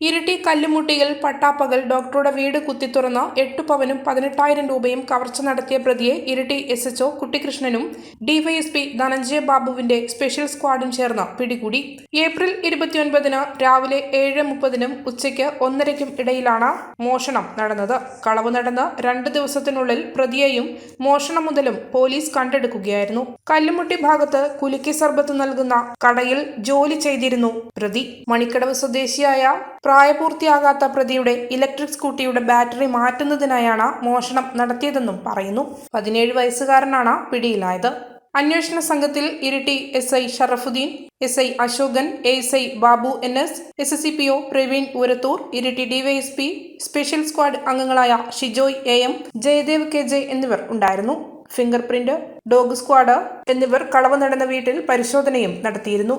ഇരിട്ടി കല്ലുമുട്ടിയിൽ പട്ടാപ്പകൽ ഡോക്ടറുടെ വീട് കുത്തിത്തുറന്ന് എട്ട് പവനും പതിനെട്ടായിരം രൂപയും കവർച്ച നടത്തിയ പ്രതിയെ ഇരിട്ടി എസ് എച്ച്ഒ കുട്ടികൃഷ്ണനും ഡിവൈഎസ്പി ധനഞ്ജയ ബാബുവിന്റെ സ്പെഷ്യൽ സ്ക്വാഡും ചേർന്ന് പിടികൂടി. ഏപ്രിൽ ഇരുപത്തിയൊൻപതിന് രാവിലെ ഏഴ് മുപ്പതിനും ഉച്ചയ്ക്ക് ഒന്നരയ്ക്കും ഇടയിലാണ് മോഷണം നടന്നത്. കളവ് നടന്ന് രണ്ട് ദിവസത്തിനുള്ളിൽ പ്രതിയെയും മോഷണം മുതലും പോലീസ് കണ്ടെടുക്കുകയായിരുന്നു. കല്ലുമുട്ടി ഭാഗത്ത് കുലുക്കി സർബത്ത് നൽകുന്ന കടയിൽ ജോലി ചെയ്തിരുന്നു പ്രതി. മണിക്കടവ് സ്വദേശിയായ പ്രായപൂർത്തിയാകാത്ത പ്രതിയുടെ ഇലക്ട്രിക് സ്കൂട്ടിയുടെ ബാറ്ററി മാറ്റുന്നതിനായാണ് മോഷണം നടത്തിയതെന്നും പറയുന്നു. പതിനേഴ് വയസ്സുകാരനാണ് പിടിയിലായത്. അന്വേഷണ സംഘത്തിൽ Iritty S I Sharafudheen S I Ashokan S I Babu N S S S C P O Praveen Urathur Iritty DYSP special squad അംഗങ്ങളായ Shijoy A M Jayadev K J എന്നിവർ ഉണ്ടായിരുന്നു. ഫിംഗർ പ്രിന്റ് ഡോഗ് സ്ക്വാഡ് എന്നിവർ കളവ് നടന്ന വീട്ടിൽ പരിശോധനയും നടത്തിയിരുന്നു.